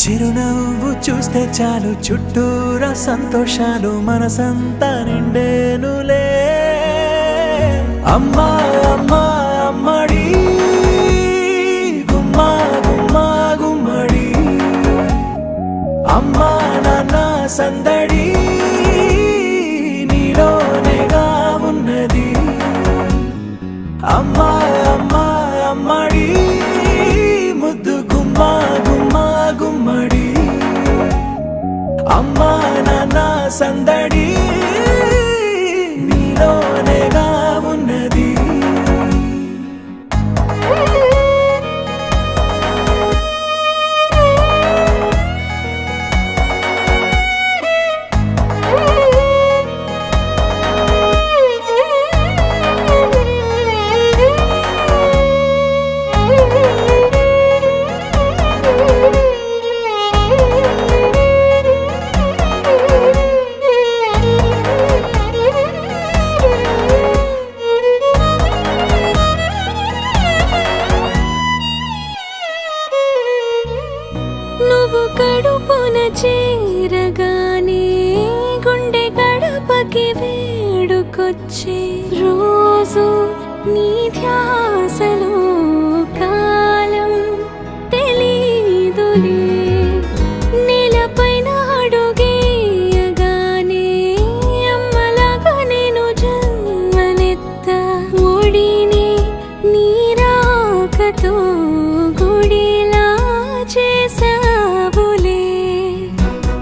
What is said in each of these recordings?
చిరునవ్వు చూస్తే చాలు చుట్టూరా సంతోషాలు మనసంతా నిండేనులే. అమ్మా అమ్మా అమ్మా నాన్న చేరగానే గుండె గడపకి వేడుకొచ్చే రోజు నీ ధ్యాసలో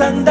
నాన్న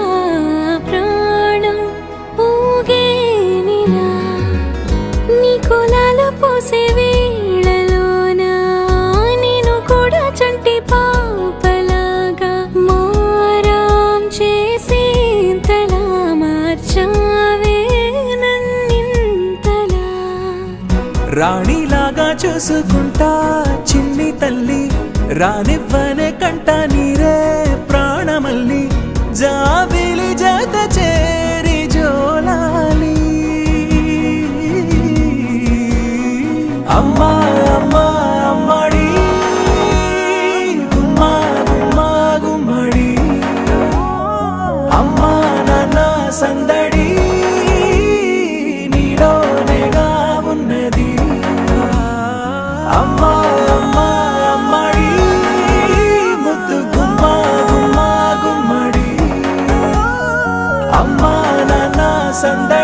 రాణిలాగా చూసుకుంటా చిన్ని తల్లి రానివ్వనే కంట నీరే ప్రాణమల్లి జాబిలి జత చేరి జోలాలి. అమ్మా Sunday.